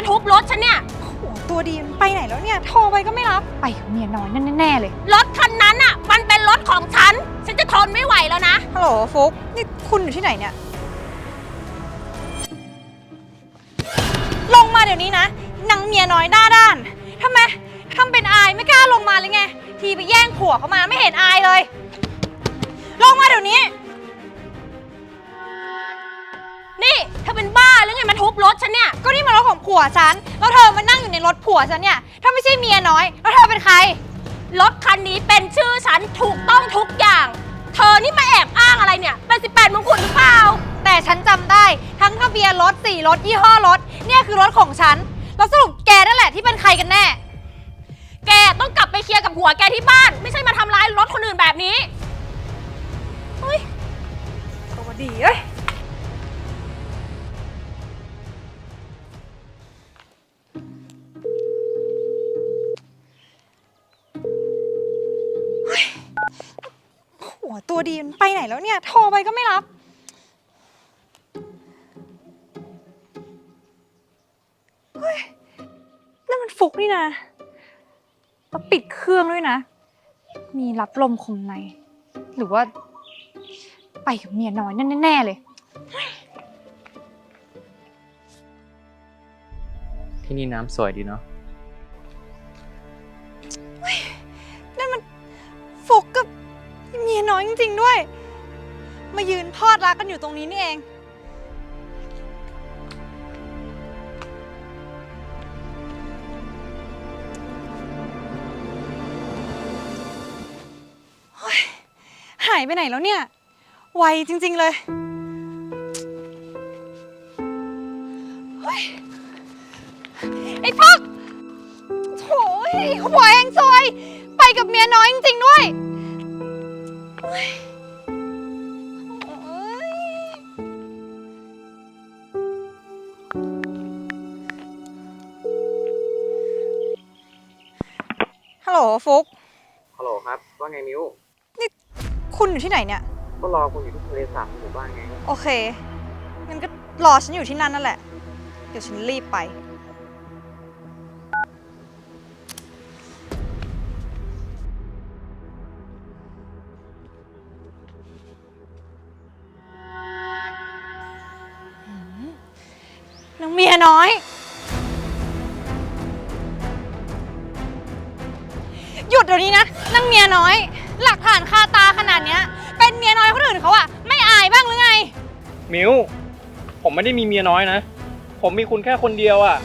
าทุบรถฉันเนี่ย โอ้ตัวดีนไปไหนแล้วเนี่ย โทรไปก็ไม่รับ ไปเมียน้อยนั่นแน่ๆเลย รถคันนั้นอะ มันเป็นรถของฉัน ฉันจะทนไม่ไหวแล้วนะ ฮัลโหลฟุกนี่คุณอยู่ที่ไหนเนี่ย ลงมาเดี๋ยวนี้นะนางเมียน้อยหน้าด้านทำไมทำเป็นอายไม่กล้าลงมาเลยไง ทีไปแย่งผัวเขามาไม่เห็นอายเลย ลงมาเดี๋ยวนี้ นี่เธอเป็นบ้าหรือไงมาทุบรถฉันเนี่ย ก็นี่มันรถของผัวฉัน แล้วเธอมานั่งอยู่ในรถผัวฉันเนี่ย ถ้าไม่ใช่เมียน้อย แล้วเธอเป็นใคร รถคันนี้เป็นชื่อฉันถูกต้องทุกอย่าง เธอนี่มาแอบอ้างอะไรเนี่ย เป็น 18มงกุฎหรือเปล่า แต่ฉันจำได้ทั้งทะเบียนรถสี่รถยี่ห้อรถ เนี่ยคือรถของฉัน แล้วสรุปแกนั่นแหละที่เป็นใครกันแน่ แกต้องกลับไปเคลียร์กับผัวแกที่บ้าน ไม่ใช่มาทำร้ายรถคนอื่น ตัวดีมันไปไหนแล้วเนี่ย โทรไปก็ไม่รับ เฮ้ยนั่นมันฟุกนี่นะแล้วปิดเครื่องด้วยนะ มีรับลมคมใน หรือว่า ไปกับเมียน้อยนั่นแน่ๆเลย ที่นี่น้ำสวยดีเนาะ นั่นมันฟุกกับเมียน้อย จริงๆด้วย มายืนพอดรักกันอยู่ตรงนี้นี่เอง หายไปไหนแล้วเนี่ย ไวจริง ๆ เลยเฮ้ยไอ้พวกโถ่ไอ้หัวแองซอยไปกับเมีย ฮัลโหลฟุกฮัลโหลครับ ว่าไงมิวคุณอยู่ที่ไหนเนี่ย ก็รอคุณอยู่ที่ทะเลสาบหมู่บ้านไง โอเค งั้นก็รอฉันอยู่ที่นั่นนั่นแหละ เดี๋ยวฉันรีบไปนางเมียน้อย ยุดเดี๋ยวนี้นะนางเมียน้อย หลักฐานคาตาขนาดเนี้ย เป็นเมียน้อยคนอื่นเขาอะไม่อายบ้างหรือไง มิวผมไม่ได้มีเมียน้อยนะ ผมมีคุณแค่คนเดียวอะ่ะ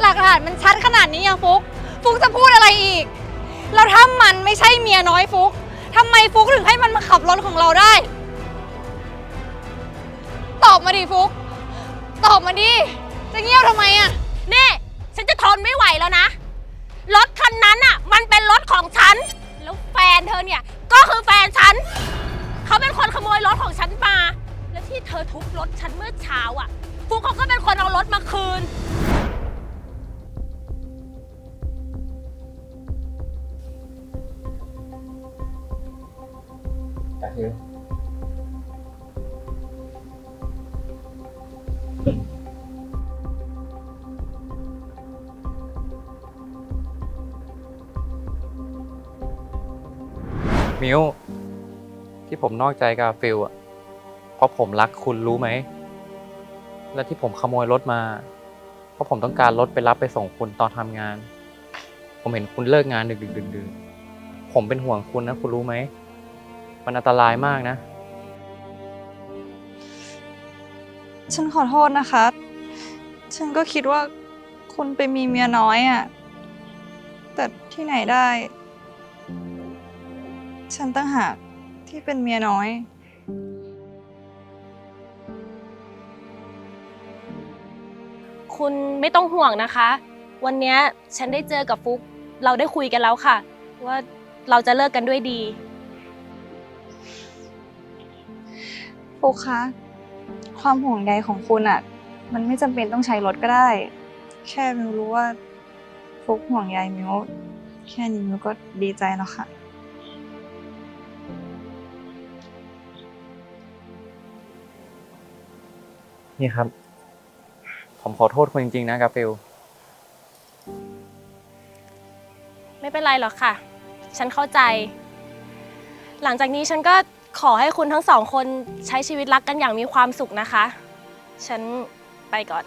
หลักฐานมันชัดขนาดนี้ยังฟุก ฟุกจะพูดอะไรอีกแล้วถ้ามันไม่ใช่เมียน้อยฟุกทำไมฟุกถึงให้มันมาขับรถของเราได้ ตอบมาดิฟุก ตอบมาดิ จะเงียบทำไมอะ นี่ ฉันจะทนไม่ไหวแล้วนะ รถคันนั้นอะ มันเป็นรถ ของฉัน แล้วแฟนเธอเนี่ย ก็คือแฟนฉัน เขาเป็นคนขโมยรถของฉันมา แล้วที่เธอทุบรถฉันเมื่อเช้าอะ ฟุกเขาก็เป็นคนเอารถมาคืน แต่คือ มิวที่ผมนอกใจกับฟิลอะเพราะผมรักคุณรู้ไหม และที่ผมขโมยรถมา เพราะผมต้องการรถไปรับไปส่งคุณตอนทำงาน ผมเห็นคุณเลิกงานดึกๆดื่นๆผมเป็นห่วงคุณนะคุณรู้ไหม มันอันตรายมากนะ ฉันขอโทษนะคะ ฉันก็คิดว่าคุณไปมีเมียน้อยอะแต่ที่ไหนได้ ฉันตั้งหากที่เป็นเมียน้อย คุณไม่ต้องห่วงนะคะ วันเนี้ยฉันได้เจอกับฟุก เราได้คุยกันแล้วค่ะ ว่าเราจะเลิกกันด้วยดี ฟุกคะความห่วงใยของคุณอะมันไม่จำเป็นต้องใช้รถก็ได้ แค่มิวรู้ว่าฟุกห่วงใยมิวแค่นี้มิวก็ดีใจแล้วค่ะ นี่ครับ ผมขอโทษคุณจริงๆนะกาฟิลเป็นไรหรอกค่ะ ฉันเข้าใจ หลังจากนี้ฉันก็ขอให้คุณทั้งสองคนใช้ชีวิตรักกันอย่างมีความสุขนะคะ ฉันไปก่อน